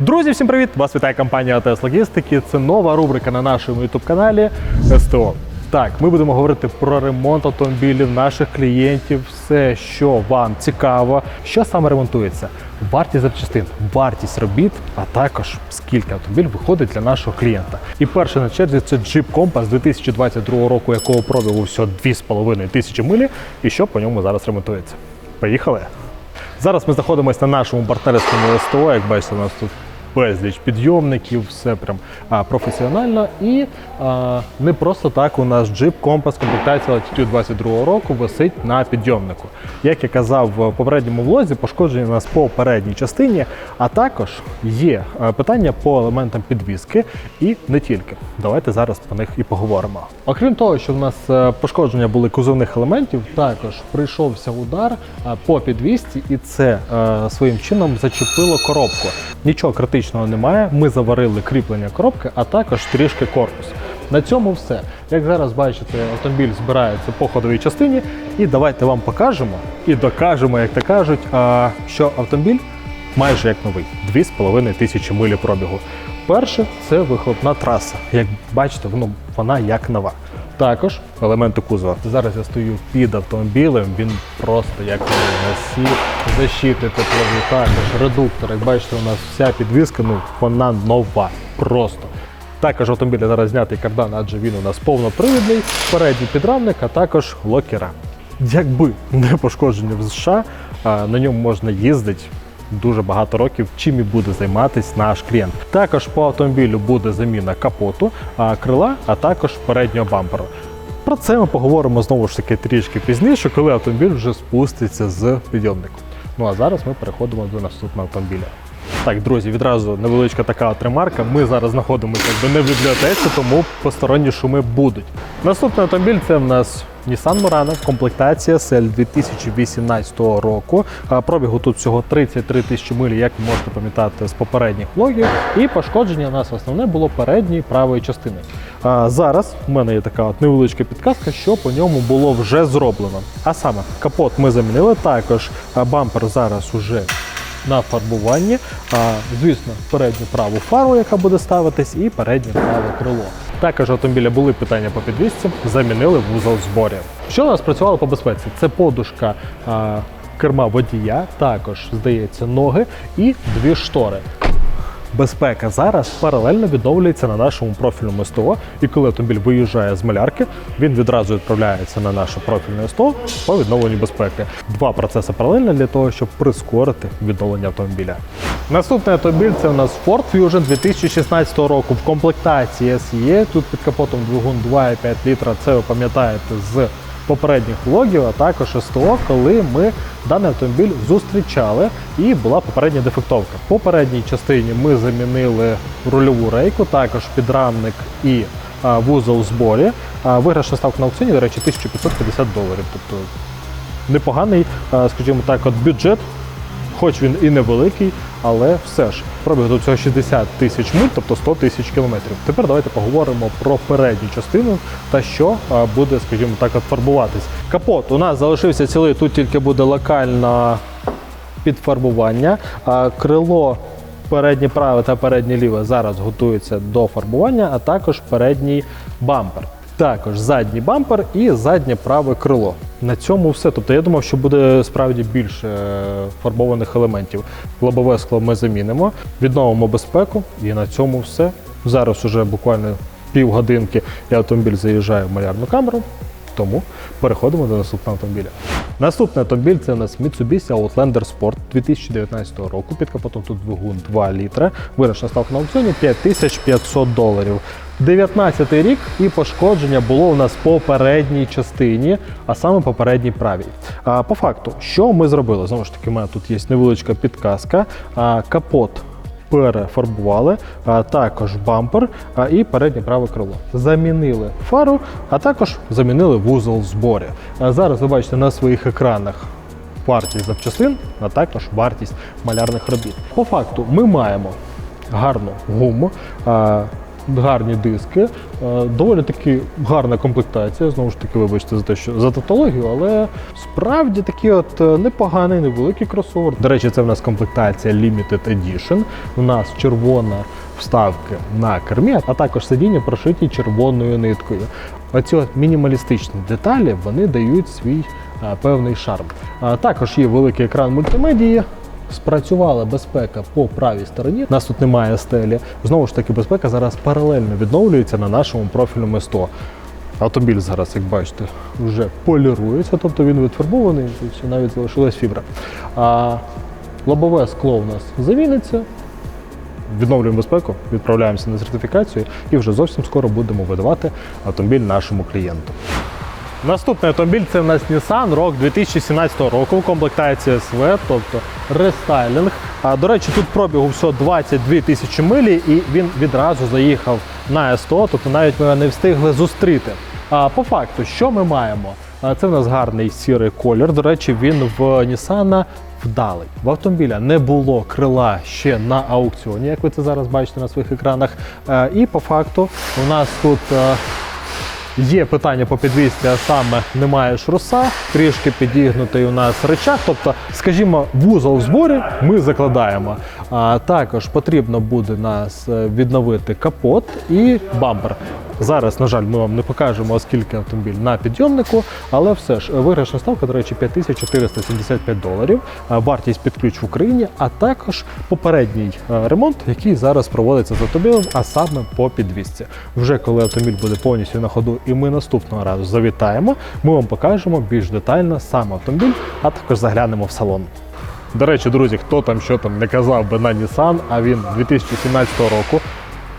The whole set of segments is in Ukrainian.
Друзі, всім привіт! Вас вітає компанія АТС Логістики. Це нова рубрика на нашому youtube каналі СТО. Так, ми будемо говорити про ремонт автомобілів наших клієнтів, все, що вам цікаво, що саме ремонтується, вартість запчастин, вартість робіт, а також скільки автомобіль виходить для нашого клієнта. І перший на черзі це Jeep Compass 2022 року, якого пробігу всього 2,5 тисячі милі, і що по ньому зараз ремонтується. Поїхали! Зараз ми знаходимося на нашому партнерському СТО. Як бачите, у нас тут безліч підйомників, все прям а, професіонально. І а, не просто так у нас Jeep Compass комплектація Latitude 22 року висить на підйомнику. Як я казав в попередньому влозі, пошкодження у нас по передній частині, а також є питання по елементам підвіски і не тільки. Давайте зараз про них і поговоримо. Окрім того, що в нас е, пошкодження були кузовних елементів, також прийшовся удар по підвісці, і це е, своїм чином зачепило коробку. Нічого критичного немає. Ми заварили кріплення коробки, а також трішки корпус. На цьому все. Як зараз бачите, автомобіль збирається по ходовій частині, і давайте вам покажемо і докажемо, як то кажуть, що автомобіль майже як новий 2,5 тисячі милі пробігу. Перше це вихлопна траса. Як бачите, воно вона як нова. Також елементи кузова. Зараз я стою під автомобілем, він просто як. На всі защити теплові, також редуктор. Як бачите, у нас вся підвізка, ну вона нова. Просто. Також автомобіль зараз знятий кардан, адже він у нас повнопривідний, передній підрамник, а також локера. Якби не пошкодження в США, на ньому можна їздити дуже багато років, чим і буде займатися наш клієнт. Також по автомобілю буде заміна капоту, крила, а також переднього бамперу. Про це ми поговоримо знову ж таки трішки пізніше, коли автомобіль вже спуститься з підйомнику. Ну а зараз ми переходимо до наступного автомобіля. Так, друзі, відразу невеличка така от. Ми зараз знаходимося якби не в бібліотеці, тому посторонні шуми будуть. Наступний автомобіль це в нас Nissan Murano, комплектація SL 2018 року. Пробігу тут всього 33 тисячі милі, як ви можете пам'ятати з попередніх влогів. І пошкодження у нас основне було передньої правої частини. А зараз у мене є така от невеличка підказка, що по ньому було вже зроблено. А саме капот ми замінили також. Бампер зараз уже на фарбуванні. Звісно, передню праву фару, яка буде ставитись, і переднє праве крило. Також автомобіля були питання по підвісці, замінили вузол зборів. Що у нас працювало по безпеці? Це подушка керма водія, також здається ноги і дві штори. Безпека зараз паралельно відновлюється на нашому профільному СТО, і коли автомобіль виїжджає з малярки, він відразу відправляється на наше профільне СТО по відновленню безпеки. Два процеси паралельно для того, щоб прискорити відновлення автомобіля. Наступний автомобіль це у нас Ford Fusion 2016 року в комплектації SE. Тут під капотом двигун 2,5 літра. Це ви пам'ятаєте з попередніх влогів, а також СТО, коли ми даний автомобіль зустрічали і була попередня дефектовка. В попередній частині ми замінили рульову рейку, також підрамник і вузол зборі. Виграшна ставка на аукціоні, до речі, 1550 доларів. Тобто непоганий, скажімо так, от бюджет. Хоч він і невеликий, але все ж пробіг до цього 60 тисяч миль, тобто 100 тисяч кілометрів. Тепер давайте поговоримо про передню частину та що буде, скажімо так, фарбуватись. Капот у нас залишився цілий, тут тільки буде локальне підфарбування. Крило переднє праве та переднє ліве зараз готується до фарбування, а також передній бампер. Також задній бампер і заднє праве крило. На цьому все. Тобто я думав, що буде справді більше е, фарбованих елементів. Лобове скло ми замінимо, відновимо безпеку і на цьому все. Зараз уже буквально півгодинки і автомобіль заїжджає в малярну камеру. Тому переходимо до наступного автомобіля. Наступний автомобіль це у нас Mitsubishi Outlander Sport 2019 року. Під капотом тут двигун 2 літра. Вирішна ставка на аукціоні 5500 доларів. 19 рік і пошкодження було у нас по передній частині, а саме по передній правій. А, по факту, що ми зробили? Знову ж таки, у мене тут є невеличка підказка. А, капот перефарбували, а також бампер і переднє праве крило. Замінили фару, а також замінили вузол зборі. Зараз ви бачите на своїх екранах. Вартість запчастин, а також вартість малярних робіт. По факту, ми маємо гарну гуму, гарні диски, е, доволі таки гарна комплектація. Знову ж таки, вибачте за те, що за тавтологію, але справді такий от е, непоганий, невеликий кросовер. До речі, це в нас комплектація Limited Edition. У нас червона вставки на кермі, а також сидіння прошиті червоною ниткою. Оці от мінімалістичні деталі вони дають свій е, певний шарм. Також є великий екран мультимедії. Спрацювала безпека по правій стороні. У нас тут немає стелі. Знову ж таки, безпека зараз паралельно відновлюється на нашому профільному СТО. Автомобіль зараз, як бачите, вже полірується, тобто він відфарбований, тобто навіть залишилась фібра. А лобове скло у нас заміниться. Відновлюємо безпеку, відправляємося на сертифікацію і вже зовсім скоро будемо видавати автомобіль нашому клієнту. Наступний автомобіль це в нас Nissan Rogue 2017 року, комплектація СВ, тобто рестайлінг. А, до речі, тут пробігу всього 22 тисячі милі, і він відразу заїхав на СТО, тобто навіть ми його не встигли зустріти. А по факту, що ми маємо? Це в нас гарний сірий колір. До речі, він в Nissan вдалий. В автомобіля не було крила ще на аукціоні, як ви це зараз бачите на своїх екранах. І по факту у нас тут. Є питання по підвісці, а саме немає шруса, трішки підігнутий у нас речах. Тобто, скажімо, вузол в зборі ми закладаємо. А також потрібно буде нас е, відновити капот і бампер. Зараз, на жаль, ми вам не покажемо, оскільки автомобіль на підйомнику, але все ж е, виграшна ставка, до речі, 5475 доларів. Вартість під ключ в Україні, а також попередній е, ремонт, який зараз проводиться з автомобілем, а саме по підвісці. Вже коли автомобіль буде повністю на ходу, і ми наступного разу завітаємо, ми вам покажемо більш детально сам автомобіль, а також заглянемо в салон. До речі, друзі, хто там що там не казав би на Nissan, а він 2017 року.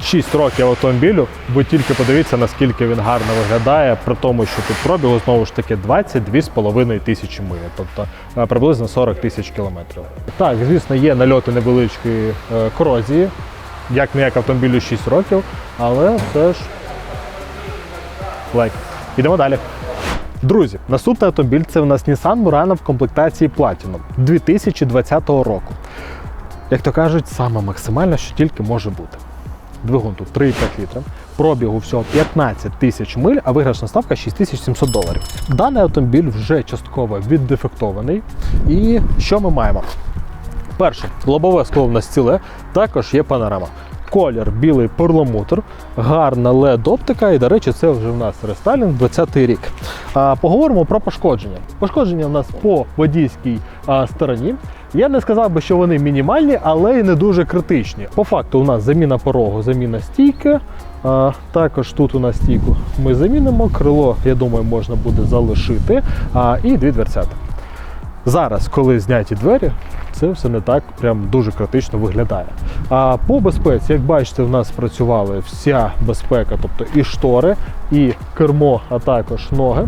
6 років автомобілю, ви тільки подивіться, наскільки він гарно виглядає, при тому, що тут пробігу знову ж таки 22,5 тисячі миль, тобто е, приблизно 40 тисяч кілометрів. Так, звісно, є нальоти невеличкої е, корозії, як не як автомобілю 6 років, але все ж лайк. Ідемо далі. Друзі, наступний автомобіль це у нас Nissan Murano в комплектації Platinum 2020 року. Як то кажуть, саме максимально, що тільки може бути. Двигун тут 3,5 літра, пробігу всього 15 тисяч миль, а виграшна ставка 6700 доларів. Даний автомобіль вже частково віддефектований. І що ми маємо? Перше, лобове скло в нас ціле, також є панорама. Колір білий перламутр, гарна led оптика, і, до речі, це вже в нас рестайлінг 20 рік. А, поговоримо про пошкодження. Пошкодження в нас по водійській а, стороні. Я не сказав би, що вони мінімальні, але й не дуже критичні. По факту, у нас заміна порогу, заміна стійки. А, також тут у нас стійку ми замінимо. Крило, я думаю, можна буде залишити. А, і дві дверцята. Зараз, коли зняті двері, це все не так прям дуже критично виглядає. А по безпеці, як бачите, в нас працювала вся безпека, тобто і штори, і кермо, а також ноги.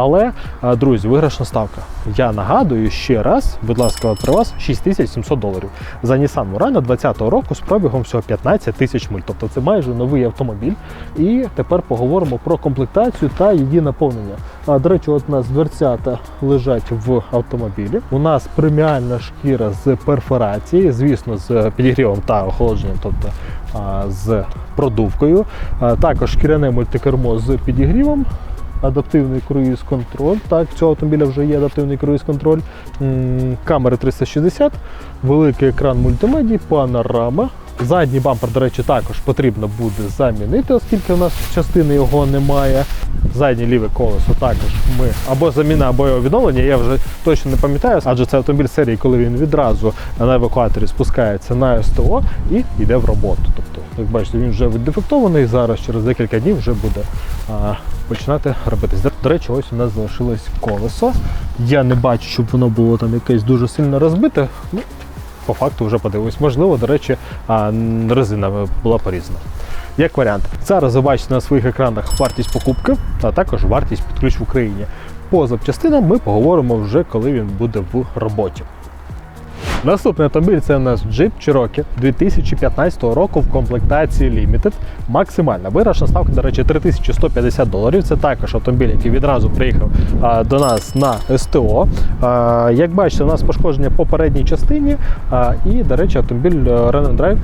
Але, друзі, виграшна ставка. Я нагадую ще раз, будь ласка, при вас 6700 доларів. За Nissan Murano 20-го року з пробігом всього 15 тисяч миль. Тобто це майже новий автомобіль. І тепер поговоримо про комплектацію та її наповнення. До речі, от у нас дверцята лежать в автомобілі. У нас преміальна шкіра з перфорації, звісно, з підігрівом та охолодженням, тобто з продувкою. Також шкіряне мультикермо з підігрівом адаптивний круїз-контроль. Так, цього автомобіля вже є адаптивний круїз-контроль. Камери 360, великий екран мультимедії, панорама. Задній бампер, до речі, також потрібно буде замінити, оскільки в нас частини його немає. Заднє ліве колесо також ми або заміна, або його відновлення. Я вже точно не пам'ятаю, адже це автомобіль серії, коли він відразу на евакуаторі спускається на СТО і йде в роботу. Тобто, як бачите, він вже віддефектований. Зараз через декілька днів вже буде а, починати робитись. До- речі, ось у нас залишилось колесо. Я не бачу, щоб воно було там якесь дуже сильно розбите. Ну, по факту вже подивимось. Можливо, до речі, резина була порізана. Як варіант, зараз ви бачите на своїх екранах вартість покупки, а також вартість під ключ в Україні. По запчастинам ми поговоримо вже коли він буде в роботі. Наступний автомобіль це у нас Jeep Cherokee 2015 року в комплектації Limited. Максимальна виграшна ставка, до речі, 3150 доларів. Це також автомобіль, який відразу приїхав а, до нас на СТО. А, як бачите, у нас пошкодження по передній частині. А, і, до речі, автомобіль Renault Drive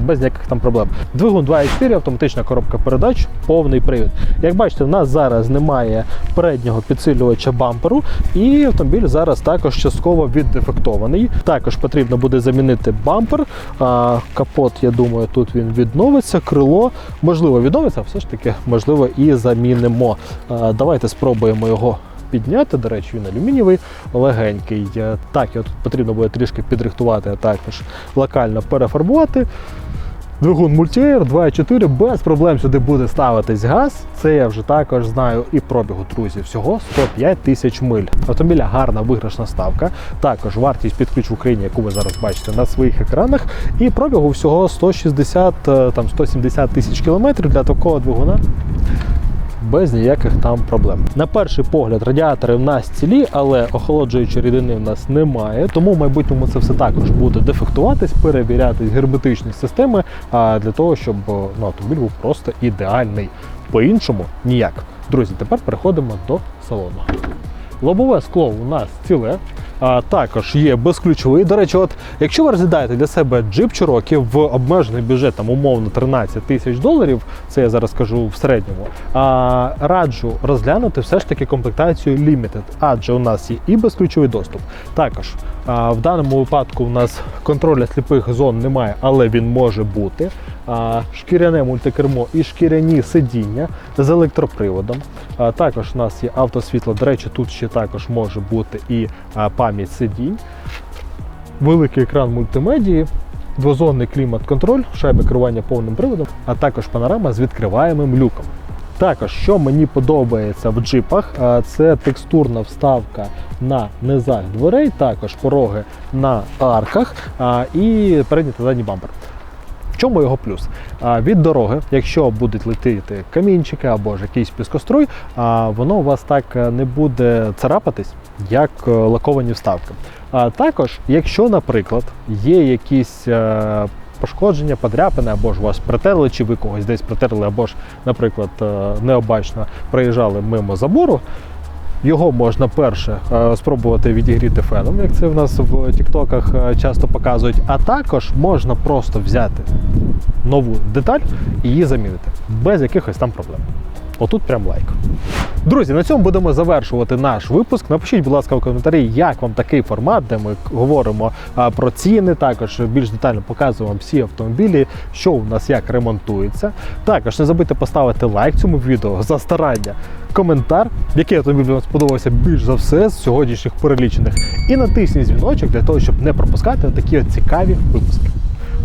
без ніяких там проблем. Двигун 2.4, автоматична коробка передач, повний привід. Як бачите, в нас зараз немає переднього підсилювача бамперу, і автомобіль зараз також частково віддефектований. Також потрібно буде замінити бампер. А, капот, я думаю, тут він відновиться. Крило можливо відновиться, все ж таки можливо і замінимо. А, давайте спробуємо його підняти. До речі, він алюмінієвий, легенький. Е, Так, його тут потрібно буде трішки підрихтувати, а також локально перефарбувати. Двигун Multiair 2.4 без проблем сюди буде ставитись газ. Це я вже також знаю і пробігу, друзі. Всього 105 тисяч миль. Автомобіля гарна виграшна ставка. Також вартість під ключ в Україні, яку ви зараз бачите на своїх екранах. І пробігу всього 160 е, там 170 тисяч кілометрів для такого двигуна без ніяких там проблем. На перший погляд, радіатори в нас цілі, але охолоджуючої рідини в нас немає. Тому в майбутньому це все також буде дефектуватись, перевірятись герметичні системи а, для того, щоб ну, автомобіль був просто ідеальний. По-іншому ніяк. Друзі, тепер переходимо до салону. Лобове скло у нас ціле. А також є безключовий. До речі, от якщо ви розглядаєте для себе джип Cherokee в обмежений бюджет, там умовно 13 тисяч доларів, це я зараз кажу в середньому. А, раджу розглянути все ж таки комплектацію Limited, адже у нас є і безключовий доступ. Також а, в даному випадку у нас контроля сліпих зон немає, але він може бути. А, шкіряне мультикермо і шкіряні сидіння з електроприводом. А, також у нас є автосвітло. До речі, тут ще також може бути і пам'ять сидінь, великий екран мультимедії, двозонний клімат-контроль, шайба керування повним приводом, а також панорама з відкриваємим люком. Також, що мені подобається в джипах, це текстурна вставка на низах дверей, також пороги на арках і передній та задній бампер. Чому його плюс? Від дороги, якщо будуть летіти камінчики або ж якийсь піскоструй, воно у вас так е, не буде царапатись, як е, лаковані вставки. А також, якщо, наприклад, є якісь е, пошкодження, подряпини, або ж вас притерли, чи ви когось десь притерли, або ж, наприклад, необачно проїжджали мимо забору. Його можна перше е, спробувати відігріти феном, як це в нас в тіктоках е, часто показують. А також можна просто взяти нову деталь і її замінити без якихось там проблем. Отут прям лайк. Друзі, на цьому будемо завершувати наш випуск. Напишіть, будь ласка, в коментарі, як вам такий формат, де ми говоримо про ціни, також більш детально показуємо всі автомобілі, що у нас як ремонтується. Також не забудьте поставити лайк цьому відео за старання, коментар, який автомобіль вам сподобався більш за все з сьогоднішніх перелічених. І натисніть дзвіночок для того, щоб не пропускати такі цікаві випуски.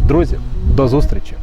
Друзі, до зустрічі!